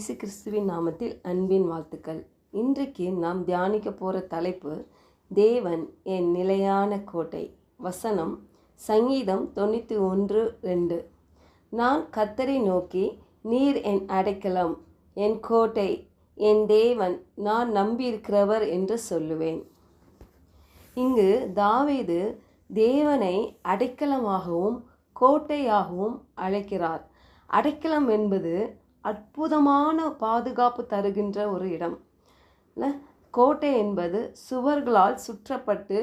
இயேசு கிறிஸ்துவின் நாமத்தில் அன்பின் வாழ்த்துக்கள். இன்றைக்கு நாம் தியானிக்க போகிற தலைப்பு தேவன் என் நிலையான கோட்டை. வசனம் சங்கீதம் தொண்ணூற்றி ஒன்று ரெண்டு. நான் கத்தரை நோக்கி நீர் என் அடைக்கலம் என் கோட்டை என் தேவன் நான் நம்பியிருக்கிறவர் என்று சொல்லுவேன். இங்கு தாவீது தேவனை அடைக்கலமாகவும் கோட்டையாகவும் அழைக்கிறார். அடைக்கலம் என்பது அற்புதமான பாதுகாப்பு தருகின்ற ஒரு இடம். கோட்டை என்பது சுவர்களால் சுற்றப்பட்டு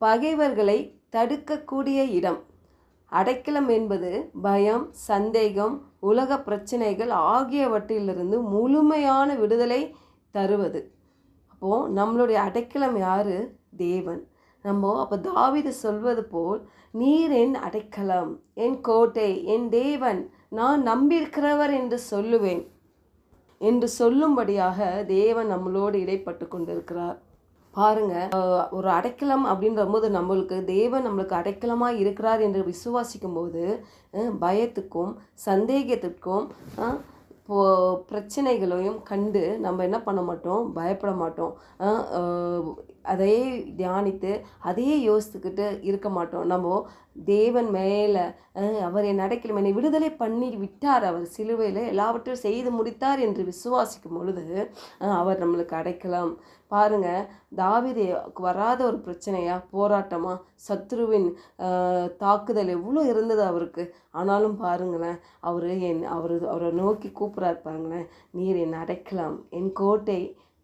பகைவர்களை தடுக்கக்கூடிய இடம். அடைக்கலம் என்பது பயம் சந்தேகம் உலக பிரச்சனைகள் ஆகியவற்றிலிருந்து முழுமையான விடுதலை தருவது. அப்போது நம்மளுடைய அடைக்கலம் யார்? தேவன். நம்ம அப்போ தாவித சொல்வது போல் நீர் என் அடைக்கலம் என் கோட்டை என் தேவன் நான் நம்பியிருக்கிறவர் என்று சொல்லுவேன். என்று சொல்லும்படியாக தேவன் நம்மளோடு இடைப்பட்டு கொண்டிருக்கிறார். பாருங்க ஒரு அடைக்கலம் அப்படின்ற போது நம்மளுக்கு தேவன் நம்மளுக்கு அடைக்கலமாக இருக்கிறார் என்று விசுவாசிக்கும் போது பயத்துக்கும் சந்தேகத்திற்கும் இப்போ பிரச்சனைகளையும் கண்டு நம்ம என்ன பண்ண மாட்டோம்? பயப்பட மாட்டோம். அதையே தியானித்து அதையே யோசித்துக்கிட்டு இருக்க மாட்டோம். நம்ம தேவன் மேலே அவர் என் அடைக்கலம் என்னை விடுதலை பண்ணி விட்டார் அவர் சிலுவையில் எல்லாவற்றையும் செய்து முடித்தார் என்று விசுவாசிக்கும் பொழுது அவர் நம்மளுக்கு அடைக்கலாம். பாருங்க தாவீது வராத ஒரு பிரச்சனையா? போராட்டமா? சத்ருவின் தாக்குதல் எவ்வளோ இருந்தது அவருக்கு? ஆனாலும் பாருங்களேன் அவர் என் அவர் அவரை நோக்கி கூப்பிட்றாரு பாருங்களேன் நீர் என் அடைக்கலாம். என் கோட்டை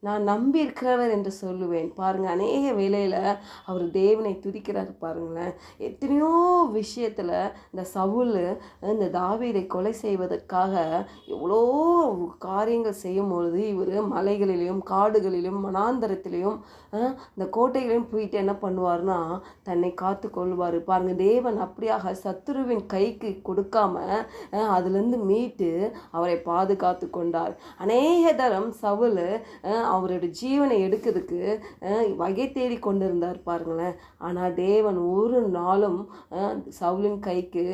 நான் நம்பி இருக்கிறவர் என்று சொல்லுவேன். பாருங்கள் அநேக வேலையில் அவர் தேவனை துதிக்கிறார் பாருங்களேன். எத்தனையோ விஷயத்தில் இந்த சவுல் இந்த தாவீரை கொலை செய்வதற்காக எவ்வளோ காரியங்கள் செய்யும் பொழுது இவர் மலைகளிலும் காடுகளிலும் மனாந்தரத்திலையும் இந்த கோட்டைகளையும் போயிட்டு என்ன பண்ணுவார்னா தன்னை காத்து கொள்வார். பாருங்கள் தேவன் அப்படியாக சத்துருவின் கைக்கு கொடுக்காம அதுலேருந்து மீட்டு அவரை பாதுகாத்து கொண்டார். அநேக தரம் சவுல் அவருடைய ஜீவனை எடுக்கிறதுக்கு வகை தேடி கொண்டு இருந்தார் பாருங்களேன். ஆனால் தேவன் ஒரு நாளும் சவுலின் கைக்கு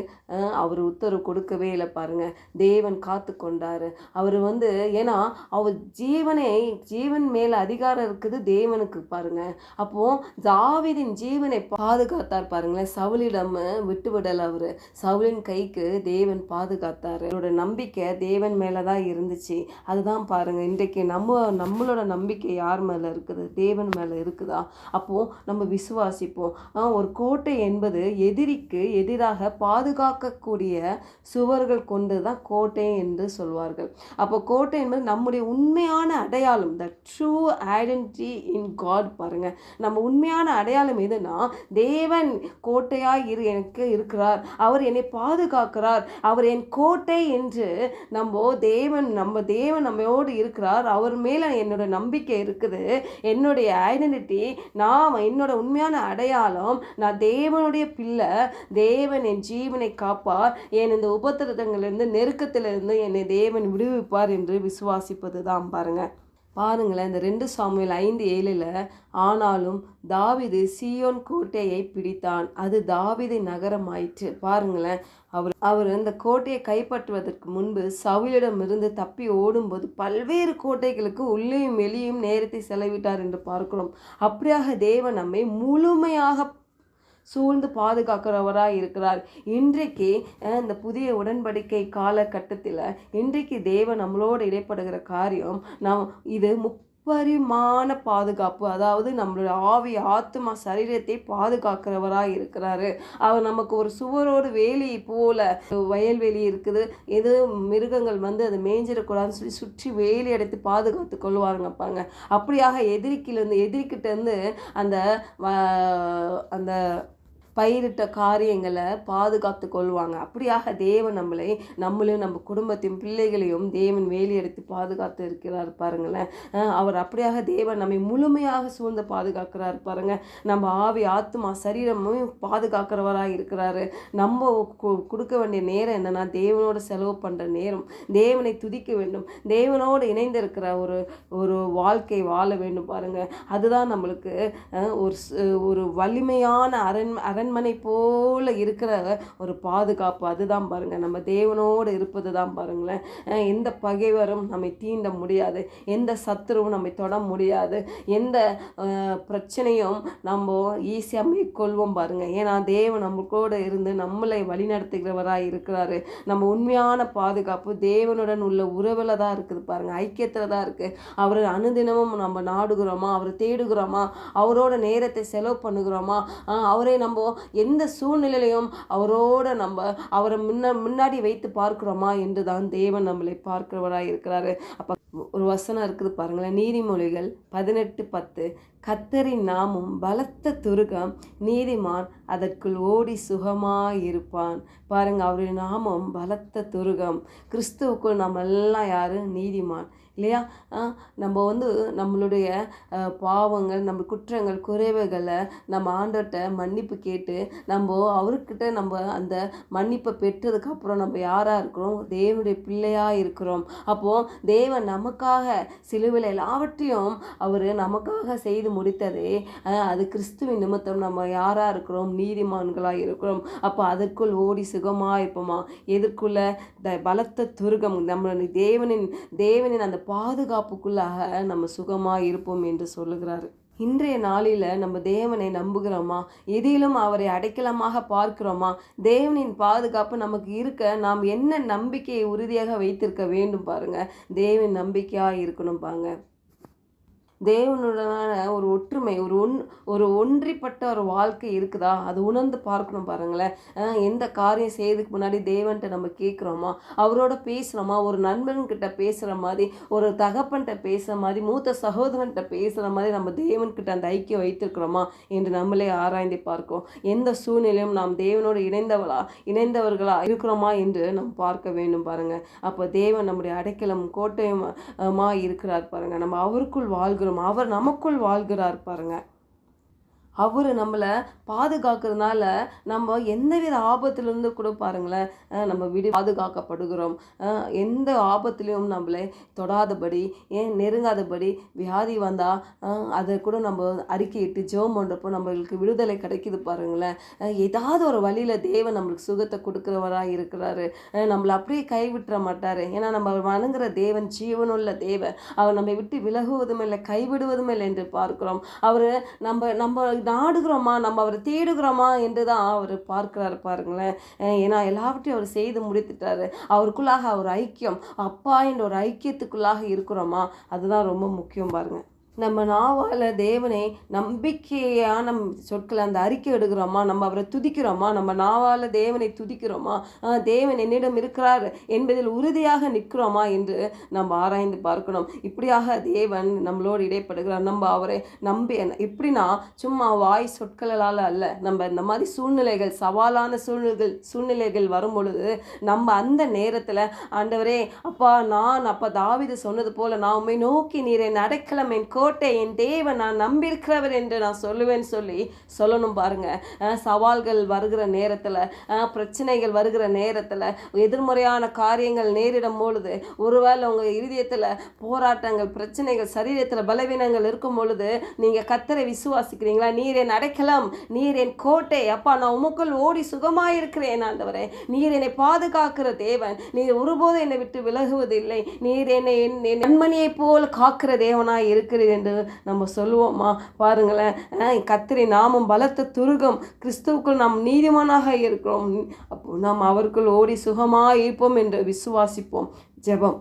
அவர் உத்தரவு கொடுக்கவே இல்லை பாருங்கள் தேவன் காத்து கொண்டார். அவர் வந்து ஏன்னா அவர் ஜீவனை ஜீவன் மேலே அதிகாரம் இருக்குது தேவனுக்கு பாருங்கள் அப்போது தாவீதின் ஜீவனை பாதுகாத்தார் பாருங்களேன். சவுலிடம் விட்டு அவர். சவுலின் கைக்கு தேவன் பாதுகாத்தார். அவரோட நம்பிக்கை தேவன் மேலே தான் இருந்துச்சு. அதுதான் பாருங்கள் இன்றைக்கு நம்ம நம்மளோட நம்பிக்கை யார் மேலே இருக்குது? தேவன் மேலே இருக்குதா? அப்போது நம்ம விசுவாசிப்போம். ஒரு கோட்டை என்பது எதிரிக்கு எதிராக பாதுகாக்கக்கூடிய சுவர்கள் கொண்டு தான் கோட்டை என்று சொல்வார்கள். அப்போ கோட்டை என்பது நம்முடைய உண்மையான அடையாளம் the true identity in God பாருங்க. நம்ம உண்மையான அடையாளம் எதுனா தேவன் கோட்டையாக இரு எனக்கு இருக்கிறார். அவர் என்னை பாதுகாக்கிறார். அவர் என் கோட்டை என்று நம்ம தேவன் நம்ம தேவன் நம்மோடு இருக்கிறார். அவர் மேலே என்னோட நம்பிக்கை இருக்குது. என்னுடைய ஐடென்டிட்டி நான் என்னோட உண்மையான அடையாளம் நான் தேவனுடைய பிள்ளை தேவன் என் ஜீவனை காப்பார். என் இந்த உபத்திரதங்களிலிருந்து நெருக்கத்திலிருந்து என்னை தேவன் விடுவிப்பார் என்று விசுவாசிப்பது தான் பாருங்கள் பாருங்களேன் இந்த ரெண்டு சாமியில் ஐந்து ஏழில் ஆனாலும் தாவிது சியோன் கோட்டையை பிடித்தான். அது தாவீது நகரமாயிற்று. பாருங்களேன் அவர் அவர் இந்த கோட்டையை கைப்பற்றுவதற்கு முன்பு சவுலிடமிருந்து தப்பி ஓடும்போது பல்வேறு கோட்டைகளுக்கு உள்ளேயும் வெளியும் நேரத்தை செலவிட்டார் என்று பார்க்கிறோம். அப்படியாக தேவன் நம்மை முழுமையாக சூழ்ந்து பாதுகாக்கிறவராக இருக்கிறார். இன்றைக்கு இந்த புதிய உடன்படிக்கை காலகட்டத்தில் இன்றைக்கு தேவன் நம்மளோடு இடைப்படுகிற காரியம் நாம் இது முப்பரிமாண பாதுகாப்பு. அதாவது நம்மளுடைய ஆவி ஆத்மா சரீரத்தை பாதுகாக்கிறவராக இருக்கிறாரு. அவர் நமக்கு ஒரு சுவரோடு வேலி போல வயல்வெளி இருக்குது. எது மிருகங்கள் வந்து அதை மேய்ஞ்சிடக்கூடாதுன்னு சொல்லி சுற்றி வேலி அடைத்து பாதுகாத்து கொள்வாருங்கப்பாங்க அப்படியாக எதிரிக்கிலேருந்து எதிரிக்கிட்டேருந்து அந்த வ- அந்த பயிரிட்ட காரியங்களை பாதுகாத்து கொள்வாங்க. அப்படியாக தேவன் நம்மளை நம்மளையும் நம்ம குடும்பத்தையும் பிள்ளைகளையும் தேவன் வேலி எடுத்து பாதுகாத்து இருக்கிறார் பாருங்களேன். அவர் அப்படியாக தேவன் நம்மை முழுமையாக சூழ்ந்து பாதுகாக்கிறார் பாருங்க. நம்ம ஆவி ஆத்மா சரீரமும் பாதுகாக்கிறவராக இருக்கிறாரு. நம்ம கொடுக்க வேண்டிய நேரம் என்னன்னா தேவனோட செலவு பண்ணுற நேரம். தேவனை துதிக்க வேண்டும். தேவனோடு இணைந்திருக்கிற ஒரு ஒரு வாழ்க்கை வாழ வேண்டும் பாருங்க. அதுதான் நம்மளுக்கு ஒரு ஒரு வலிமையான அரண் அரண் அரண்மனை போல் இருக்கிற ஒரு பாதுகாப்பு அதுதான் பாருங்கள் நம்ம தேவனோடு இருப்பது தான் பாருங்களேன் எந்த பகைவரும் நம்மை தீண்ட முடியாது. எந்த சத்துருவும் நம்மை தொட முடியாது. எந்த பிரச்சனையும் நம்ம ஈஸியாக மேற்கொள்வோம் பாருங்கள் ஏன்னா தேவன் நம்ம கூட இருந்து நம்மளை வழிநடத்துகிறவராக இருக்கிறாரு. நம்ம உண்மையான பாதுகாப்பு தேவனுடன் உள்ள உறவில் தான் இருக்குது பாருங்கள் ஐக்கியத்தில் தான் இருக்குது அவர் அனுதினமும் நம்ம நாடுகிறோமா? அவரை தேடுகிறோமா? அவரோட நேரத்தை செலவு பண்ணுகிறோமா? அவரை நம்ம எந்த சூழ்நிலையிலையும் அவரோட நம்ம அவரை முன்ன முன்னாடி வைத்து பார்க்குறோமா என்று தான் தேவன் நம்மளை பார்க்கிறவராக இருக்கிறாரு. அப்போ ஒரு வசனம் இருக்குது பாருங்களேன். நீதிமொழிகள் பதினெட்டு பத்து. கத்தரின் நாமும் பலத்த துருகம் நீதிமான் அதற்குள் ஓடி சுகமாயிருப்பான். பாருங்க அவருடைய நாமம் பலத்த துருகம். கிறிஸ்துவுக்குள் நம்ம எல்லாம் யாரும் நீதிமான். இல்லையா? நம்ம வந்து நம்மளுடைய பாவங்கள் நம்ம குற்றங்கள் குறைவுகளை நம்ம ஆண்டர்கிட்ட மன்னிப்பு கேட்டு நம்ம அவர்கிட்ட நம்ம அந்த மன்னிப்பை பெற்றதுக்கப்புறம் நம்ம யாராக இருக்கிறோம்? தேவனுடைய பிள்ளையாக இருக்கிறோம். அப்போது தேவன் நமக்காக சிலுவையில் எல்லாவற்றையும் அவர் நமக்காக செய்து முடித்ததே அது கிறிஸ்துவின் நிமித்தம் நம்ம யாராக இருக்கிறோம்? நீதிமான்களாக இருக்கிறோம். அப்போ அதற்குள் ஓடி சுகமாக இருப்போமா? எதற்குள்ள? த பலத்த துருகம் நம்ம தேவனின் தேவனின் அந்த பாதுகாப்புக்குள்ளாக நம்ம சுகமாக இருப்போம் என்று சொல்லுகிறாரு. இன்றைய நாளில் நம்ம தேவனை நம்புகிறோமா? எதிலும் அவரை அடைக்கலமாக பார்க்கிறோமா? தேவனின் பாதுகாப்பு நமக்கு இருக்க நாம் என்ன நம்பிக்கையை உறுதியாக வைத்திருக்க வேண்டும் பாருங்கள் தேவன் நம்பிக்கையாக இருக்கணும் பாருங்கள் தேவனுடனான ஒரு ஒற்றுமை ஒரு ஒன் ஒரு ஒன்றிப்பட்ட ஒரு வாழ்க்கை இருக்குதா? அது உணர்ந்து பார்க்கணும் பாருங்களேன். எந்த காரியம் செய்யறதுக்கு முன்னாடி தேவன்கிட்ட நம்ம கேட்குறோமா? அவரோட பேசுகிறோமா ஒரு நண்பன்கிட்ட பேசுகிற மாதிரி ஒரு தகப்பன்கிட்ட பேசுகிற மாதிரி மூத்த சகோதரன்கிட்ட பேசுகிற மாதிரி நம்ம தேவன்கிட்ட அந்த ஐக்கியம் வைத்திருக்கிறோமா என்று நம்மளே ஆராய்ந்து பார்க்கும் எந்த சூழ்நிலையும் நாம் தேவனோடு இணைந்தவளா இணைந்தவர்களா இருக்கிறோமா என்று நாம் பார்க்க வேண்டும் பாருங்கள் அப்போ தேவன் நம்முடைய அடைக்கலம் கோட்டையும் மா இருக்கிறார் பாருங்க. நம்ம அவருக்குள் வாழ்கிறோம் அவர் நமக்குள் வாழ்கிறார் பாருங்கள் அவர் நம்மளை பாதுகாக்கிறதுனால நம்ம எந்தவித ஆபத்துலேருந்து கூட பாருங்களேன் நம்ம விடு பாதுகாக்கப்படுகிறோம். எந்த ஆபத்துலேயும் நம்மளை தொடாதபடி ஏன் நெருங்காதபடி வியாதி வந்தால் அதை கூட நம்ம அறிக்கையிட்டு ஜெபம் பண்ணுறப்போ நம்மளுக்கு விடுதலை கிடைக்குது பாருங்களேன். ஏதாவது ஒரு வழியில் தேவன் நம்மளுக்கு சுகத்தை கொடுக்குறவராக இருக்கிறாரு. நம்மளை அப்படியே கைவிட்டுற மாட்டார். ஏன்னா நம்ம வணங்குற தேவன் ஜீவனுள்ள தேவன். அவர் நம்மை விட்டு விலகுவதும் இல்லை கைவிடுவதும் இல்லை என்று பார்க்கிறோம். அவர் நம்ம நம்ம நாடுகிறோமா? நம்ம அவரை தேடுகிறோமா? என்று தான் அவர் பார்க்கிறாரு பாருங்களேன். ஏன்னா எல்லாவற்றையும் அவர் செய்து முடித்துட்டாரு. அவருக்குள்ளாக ஒரு ஐக்கியம். அப்பா என்ற ஒரு ஐக்கியத்துக்குள்ளாக இருக்கிறோமா? அதுதான் ரொம்ப முக்கியம் பாருங்கள் நம்ம நாவால் தேவனை நம்பிக்கையான சொற்களை அந்த அறிக்கை எடுக்கிறோமா? நம்ம அவரை துதிக்கிறோமா? நம்ம நாவால் தேவனை துதிக்கிறோமா? தேவன் என்னிடம் இருக்கிறார் என்பதில் உறுதியாக நிற்கிறோமா என்று நம்ம ஆராய்ந்து பார்க்கணும். இப்படியாக தேவன் நம்மளோடு இடைப்படுகிறார். நம்ம அவரை நம்பி எப்படின்னா சும்மா வாய் சொற்களால் அல்ல. நம்ம இந்த மாதிரி சூழ்நிலைகள் சவாலான சூழ்நிலைகள் சூழ்நிலைகள் வரும் பொழுது நம்ம அந்த நேரத்தில் ஆண்டவரே அப்பா நான் அப்பா தாவிது சொன்னது போல நான் உண்மை நோக்கி நீரை என் என் கோட்டை என் தேவன் நான் நம்பியிருக்கிறவர் என்று நான் சொல்லுவேன் சொல்லி சொல்லணும் பாருங்க. சவால்கள் வருகிற நேரத்தில் பிரச்சனைகள் வருகிற நேரத்தில் எதிர்மறையான காரியங்கள் நேரிடும் பொழுது ஒருவேளை உங்கள் இருதயத்தில் போராட்டங்கள் பிரச்சனைகள் சரீரத்தில் பலவீனங்கள் இருக்கும் பொழுது நீங்கள் கத்தரை விசுவாசிக்கிறீங்களா? நீர் என் அடைக்கலம் நீர் என் கோட்டை. அப்பா நான் உமக்குள் ஓடி சுகமாயிருக்கிறேன் ஆண்டவரே. நீர் என்னை பாதுகாக்கிற தேவன். நீர் ஒருபோதும் என்னை விட்டு விலகுவதில்லை. நீர் என்னை என் என் போல் காக்கிற தேவனாய் இருக்கிறீர். என்று நம்ம சொல்லுவோமா பாருங்களேன் கத்திரி நாமும் பலத்த துருகம் கிறிஸ்துவுக்குள் நாம் நீதிமானாக இருக்கிறோம். அப்போ நாம் அவருக்குள் ஓடி சுகமாக இருப்போம் என்று விசுவாசிப்போம். ஜெபம்.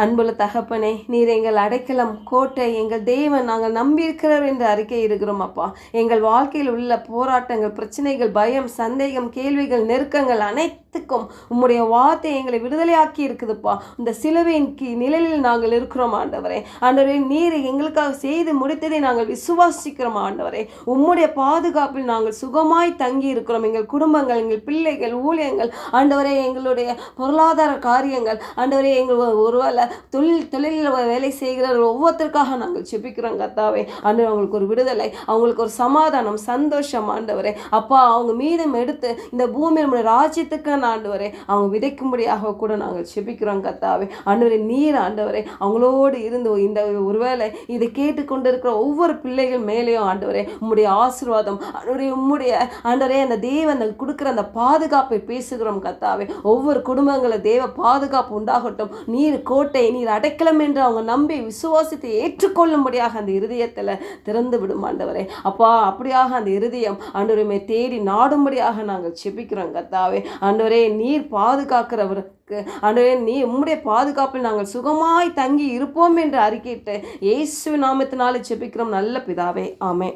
அன்புள்ள தகப்பனே நீர் எங்கள் அடைக்கலம் கோட்டை எங்கள் தேவன் நாங்கள் நம்பியிருக்கிறோம் என்று அறிக்கை இருக்கிறோம் அப்பா. எங்கள் வாழ்க்கையில் உள்ள போராட்டங்கள் பிரச்சனைகள் பயம் சந்தேகம் கேள்விகள் நெருக்கங்கள் அனைத்துக்கும் உம்முடைய வார்த்தை எங்களை விடுதலையாக்கி இருக்குதுப்பா. இந்த சிலுவையின் கீ நிழலில் நாங்கள் இருக்கிறோம் ஆண்டவரே. ஆண்டவரே நீர் எங்களுக்காக செய்து முடித்ததை நாங்கள் விசுவாசிக்கிறோம் ஆண்டவரே. உம்முடைய பாதுகாப்பில் நாங்கள் சுகமாய் தங்கி இருக்கிறோம். எங்கள் குடும்பங்கள் எங்கள் பிள்ளைகள் ஊழியங்கள் ஆண்டவரே எங்களுடைய பொருளாதார காரியங்கள் ஆண்டவரே எங்கள் ஒருவேளை தொழில் தொழிலில் வேலை செய்கிறவர்கள் ஒவ்வொருத்தருக்காக நாங்கள் செபிக்கிறோம் கத்தாவே ஆண்டவர் அவங்களுக்கு ஒரு விடுதலை அவங்களுக்கு ஒரு சமாதானம் சந்தோஷம் ஆண்டவரே. அப்பா அவங்க மீதம் எடுத்து இந்த பூமியில் நம்முடைய ராஜ்யத்துக்கு ஆண்டவரே அவங்க விதைக்கும்படியாக கூட நாங்கள் செபிக்கிறோம் கத்தாவே ஆண்டவரே நீர் ஆண்டவரே அவங்களோடு இருந்து இந்த ஒருவேளை இதை கேட்டுக்கொண்டிருக்கிற ஒவ்வொரு பிள்ளைகள் மேலேயும் ஆண்டவரே உம்முடைய ஆசீர்வாதம் ஆண்டவரே உம்முடைய ஆண்டவரே அந்த தேவன் கொடுக்குற அந்த பாதுகாப்பை பேசுகிறோம் கத்தாவே ஒவ்வொரு குடும்பங்களை தேவ பாதுகாப்பு உண்டாகட்டும் நீர் கோட்டை நீர் அடைக்கலம் என்று அவங்க நம்பி விசுவாசத்தை ஏற்றுக்கொள்ளும்படியாக அந்த இருதயத்தில் திறந்து விடும் ஆண்டவரே. அப்பா அப்படியாக அந்த இருதயம் ஆண்டவரையுமே தேடி நாடும்படியாக நாங்கள் செபிக்கிறோம் கத்தாவே ஆண்டவரே நீர் பாதுகாக்கிறவருக்கு ஆண்டவரே நீ உம்முடைய பாதுகாப்பில் நாங்கள் சுகமாய் தங்கி இருப்போம் என்று அறிக்கையிட்டு இயேசு நாமத்தினாலே செபிக்கிறோம். நல்ல பிதாவே. ஆமே